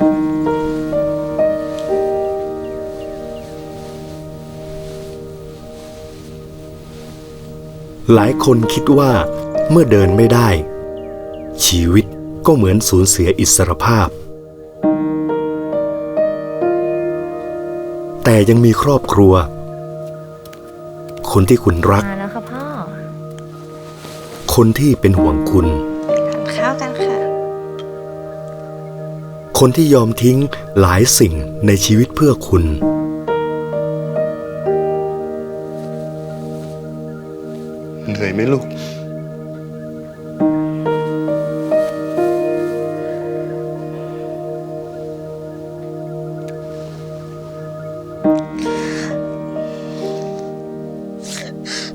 หลายคนคิดว่าเมื่อเดินไม่ได้ ชีวิตก็เหมือนสูญเสียอิสรภาพ แต่ยังมีครอบครัว คนที่คุณรัก มาแล้วค่ะพ่อ คนที่เป็นห่วงคุณทานข้าวกันค่ะ คนที่ยอมทิ้งหลายสิ่งในชีวิตเพื่อคุณ เหนื่อยไหมลูก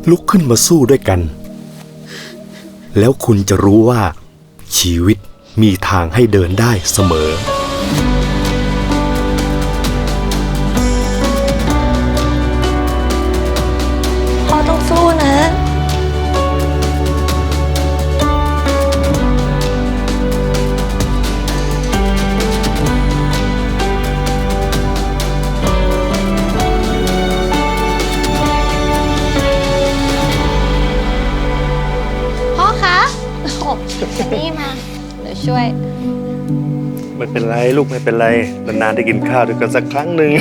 ลุกขึ้นมาสู้ด้วยกัน แล้วคุณจะรู้ว่าชีวิต มีทางให้เดินได้เสมอ พ่อต้องสู้นะ พ่อคะโอ้นี่มา เดี๋ยวช่วย ไม่เป็นไรลูกไม่เป็นไร นานๆได้กินข้าวด้วยกันสักครั้งหนึ่ง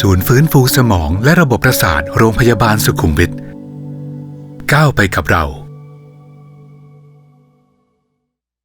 ศูนย์ฟื้นฟูสมองและระบบประสาทโรงพยาบาลสุขุมวิทก้าวไปกับเรา